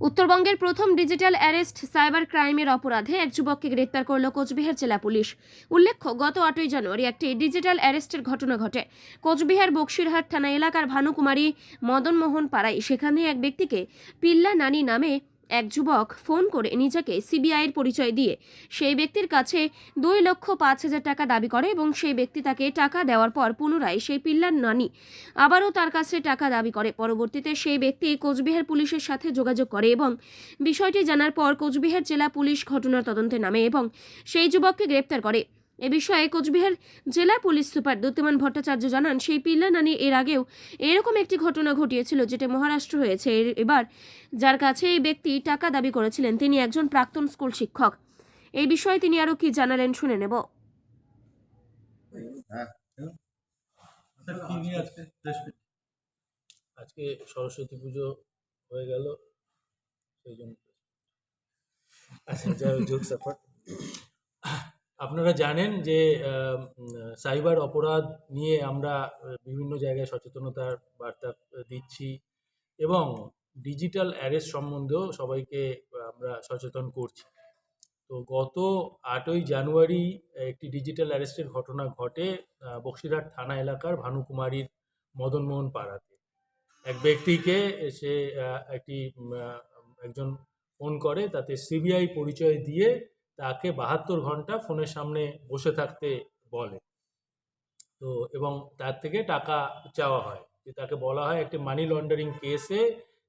উত্তরবঙ্গের প্রথম digital arrest cyber ক্রাইমের অপরাধে এক যুবককে গ্রেপ্তার করল কোচবিহার জেলা পুলিশ। উল্লেখ্য, গত আটই জানুয়ারি একটি ডিজিটাল অ্যারেস্টের ঘটনা ঘটে। কোচবিহার বক্সিরহাট থানা এলাকার ভানুকুমারী মদনমোহন পাড়ায় সেখানে এক ব্যক্তিকে পিল্লা নানি নামে এক যুবক ফোন করে নিজেকে সিবিআইয়ের পরিচয় দিয়ে, সেই ব্যক্তির কাছে দুই লক্ষ পাঁচ হাজার টাকা দাবি করে এবং সেই ব্যক্তি তাকে টাকা দেওয়ার পর পুনরায় সেই পিল্লার নানি আবারও তার কাছে টাকা দাবি করে। পরবর্তীতে সেই ব্যক্তি কোচবিহার পুলিশের সাথে যোগাযোগ করে এবং বিষয়টি জানার পর কোচবিহার জেলা পুলিশ ঘটনার তদন্তে নামে এবং সেই যুবককে গ্রেপ্তার করে। এ বিষয়ে কোচবিহার জেলা পুলিশ সুপার দ্যুতিমান ভট্টাচার্য জানান সেই পিল্লা নানি এর আগেও এরকম একটি ঘটনা ঘটিয়েছিল যেটা মহারাষ্ট্র হয়েছে। এর- এবার যার কাছে এই ব্যক্তি টাকা দাবি করেছিলেন তিনি একজন প্রাক্তন স্কুল শিক্ষক। এই বিষয়ে তিনি আরও কি জানালেন শুনে নেব। আজকে সরস্বতী পুজো হয়ে গেল সেই জন্য। আচ্ছা যাই হোক জোকস অ্যাপার্ট আপনারা জানেন যে সাইবার অপরাধ নিয়ে আমরা বিভিন্ন জায়গায় সচেতনতার বার্তা দিচ্ছি এবং ডিজিটাল অ্যারেস্ট সম্বন্ধেও সবাইকে আমরা সচেতন করছি। তো গত আটই জানুয়ারি একটি ডিজিটাল অ্যারেস্টের ঘটনা ঘটে বক্সিরহাট থানা এলাকার ভানুকুমারীর মদনমোহন পাড়াতে। এক ব্যক্তিকে সে একটি একজন ফোন করে, তাতে সিবিআই পরিচয় দিয়ে তাকে বাহাত্তর ঘণ্টা ফোনের সামনে বসে থাকতে বলে। তো, এবং তার থেকে টাকা চাওয়া হয়। যে তাকে বলা হয় একটি মানি লন্ডারিং কেসে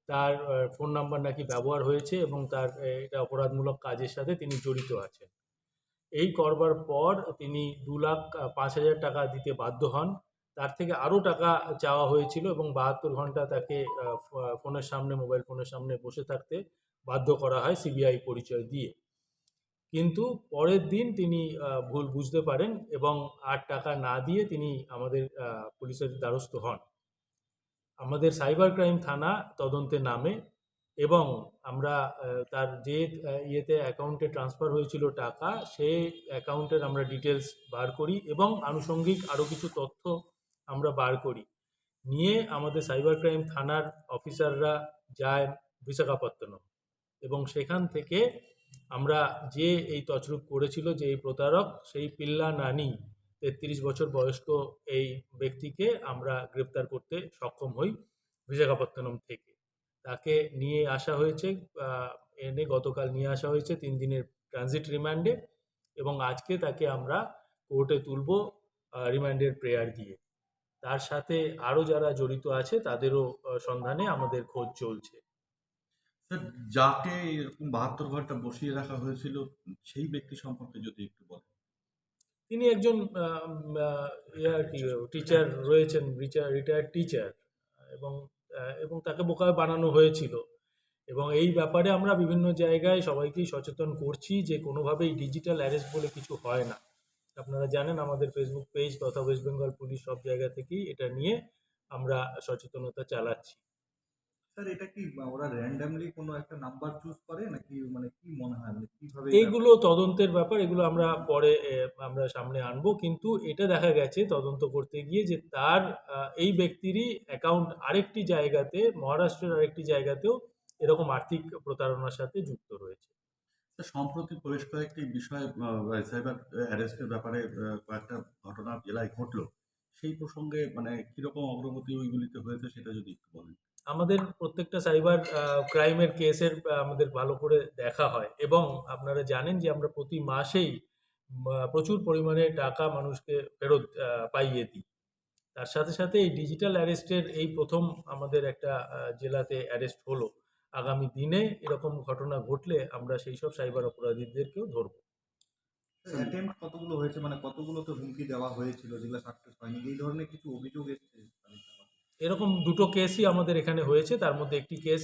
তার ফোন নাম্বার নাকি ব্যবহার হয়েছে এবং তার এটা অপরাধমূলক কাজের সাথে তিনি জড়িত আছেন। এই করবার পর তিনি দু লাখ পাঁচ হাজার টাকা দিতে বাধ্য হন। তার থেকে আরও টাকা চাওয়া হয়েছিল এবং বাহাত্তর ঘণ্টা তাকে ফোনের সামনে মোবাইল ফোনের সামনে বসে থাকতে বাধ্য করা হয় সিবিআই পরিচয় দিয়ে। কিন্তু পরের দিন তিনি ভুল বুঝতে পারেন এবং আর টাকা না দিয়ে তিনি আমাদের পুলিশের দ্বারস্থ হন। আমাদের সাইবার ক্রাইম থানা তদন্তে নামে এবং আমরা তার যে ইয়েতে অ্যাকাউন্টে ট্রান্সফার হয়েছিল টাকা সেই অ্যাকাউন্টের আমরা ডিটেলস বার করি এবং আনুষঙ্গিক আরও কিছু তথ্য আমরা বার করি। নিয়ে আমাদের সাইবার ক্রাইম থানার অফিসাররা যায় বিশাখাপত্তনম এবং সেখান থেকে আমরা যে এই তছরূপ করেছিল যে এই প্রতারক, সেই পিল্লা নানি, তেত্রিশ বছর বয়স্ক এই ব্যক্তিকে আমরা গ্রেপ্তার করতে সক্ষম হই বিশাখাপত্তনম থেকে। তাকে নিয়ে আসা হয়েছে এনে গতকাল নিয়ে আসা হয়েছে তিন দিনের ট্রানজিট রিমান্ডে এবং আজকে তাকে আমরা কোর্টে তুলব রিমান্ডের প্রেয়ার দিয়ে। তার সাথে আরও যারা জড়িত আছে তাদেরও সন্ধানে আমাদের খোঁজ চলছে। যাকে এরকম বাহাত্তর ঘণ্টা বসিয়ে রাখা হয়েছিল, সেই ব্যক্তি সম্পর্কে যদি একটু বলেন। তিনি একজন ইয়ে আর কি টিচার রয়েছেন রিটায়ার্ড টিচার এবং এবং তাকে বোকা বানানো হয়েছিল। এবং এই ব্যাপারে আমরা বিভিন্ন জায়গায় সবাইকেই সচেতন করছি যে কোনোভাবেই ডিজিটাল অ্যারেস্ট বলে কিছু হয় না। আপনারা জানেন, আমাদের ফেসবুক পেজ তথা ওয়েস্ট বেঙ্গল পুলিশ সব জায়গা থেকেই এটা নিয়ে আমরা সচেতনতা চালাচ্ছি। স্যার এটা কি ওরা র্যান্ডামলি কোনো একটা নাম্বার চুজ করে? নাকি মানে কি মনে হয়? মানে কীভাবে এইগুলো তদন্তের ব্যাপার এগুলো আমরা পরে আমরা সামনে আনব। কিন্তু এটা দেখা গেছে তদন্ত করতে গিয়ে যে তার এই ব্যক্তিরই অ্যাকাউন্ট আরেকটি জায়গাতে মহারাষ্ট্রের আরেকটি জায়গাতেও এরকম আর্থিক প্রতারণার সাথে যুক্ত রয়েছে। স্যার, সম্প্রতি বেশ কয়েকটি বিষয় সাইবার অ্যারেস্টের ব্যাপারে কয়েকটা ঘটনা জেলায় ঘটলো। সেই প্রসঙ্গে মানে কীরকম অগ্রগতি ওইগুলিতে হয়েছে সেটা যদি একটু বলেন। আমাদের প্রত্যেকটা সাইবার ক্রাইমের কেসের আমাদের ভালো করে দেখা হয়। এবং আপনারা জানেন যে আমরা প্রতি মাসেই প্রচুর পরিমাণে টাকা মানুষকে ফেরত পাইয়ে দিই। তার সাথে সাথে এই ডিজিটাল অ্যারেস্টের এই প্রথম আমাদের একটা জেলাতে অ্যারেস্ট হলো। আগামী দিনে এরকম ঘটনা ঘটলে আমরা সেই সব সাইবার অপরাধীদেরকেও ধরবো। অ্যাটেম্প কতগুলো হয়েছে? মানে কতগুলো তো হুমকি দেওয়া হয়েছিল? যেগুলো সাকসেস হয়নি? এই ধরনের কিছু অভিযোগ এসেছে? এরকম দুটো কেসই আমাদের এখানে হয়েছে। তার মধ্যে একটি কেস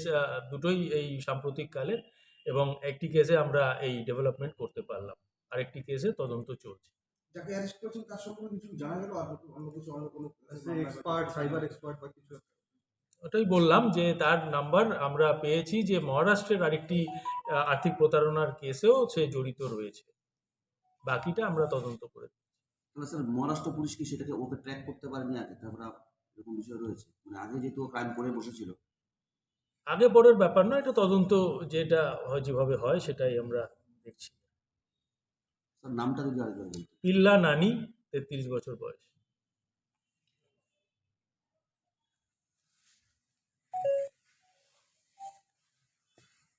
দুটোই এই সাম্প্রতিক কালের এবং একটি কেসে আমরা এই ডেভেলপমেন্ট করতে পারলাম। আরেকটি কেসে তদন্ত চলছে। যাকে অ্যারেস্ট করেছেন তার সম্পর্কে কিছু জানা গেল? আর অন্য কিছু অন্য কোনো এক্সপার্ট সাইবার এক্সপার্ট বা কিছু? ওটাই বললাম যে তার নাম্বার আমরা পেয়েছি যে মহারাষ্ট্রের আরেকটি আর্থিক প্রতারণার কেসেও সে জড়িত রয়েছে। বাকিটা আমরা তদন্ত করে স্যার মহারাষ্ট্র পুলিশ কি সেটাকে ওকে ট্র্যাক করতে পারেনি আগে? তারপরে এরকম বিষয় রয়েছে। মানে আগে যেহেতু ক্রাইম করে বসেছিল। আগে পরের ব্যাপার না এটা তদন্ত যেটা হয় যেভাবে হয় সেটাই আমরা দেখছি। নামটা যদি আরেকবার বলতেন। পিল্লা নানি তেত্রিশ বছর বয়স।